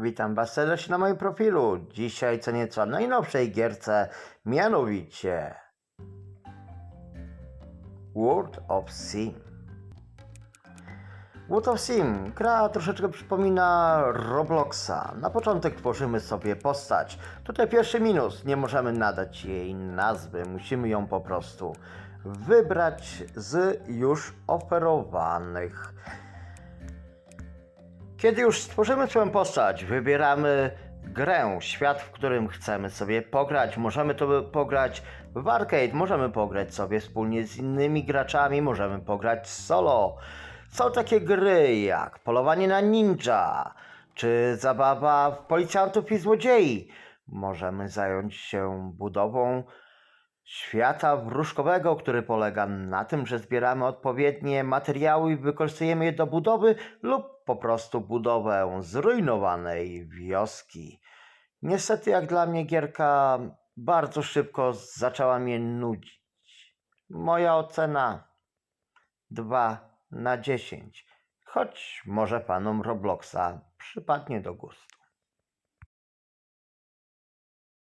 Witam Was serdecznie na moim profilu. Dzisiaj co nieco najnowszej gierce, mianowicie World of Sim. World of Sim. Gra troszeczkę przypomina Robloxa. Na początek tworzymy sobie postać. Tutaj pierwszy minus. Nie możemy nadać jej nazwy. Musimy ją po prostu wybrać z już oferowanych. Kiedy już stworzymy swoją postać, wybieramy grę, świat, w którym chcemy sobie pograć. Możemy to pograć w arcade, możemy pograć sobie wspólnie z innymi graczami, możemy pograć solo. Są takie gry jak polowanie na ninja, czy zabawa w policjantów i złodziei. Możemy zająć się budową świata wróżkowego, który polega na tym, że zbieramy odpowiednie materiały i wykorzystujemy je do budowy lub po prostu budowę zrujnowanej wioski. Niestety, jak dla mnie, gierka bardzo szybko zaczęła mnie nudzić. Moja ocena 2 na 10, choć może panom Robloxa przypadnie do gustu.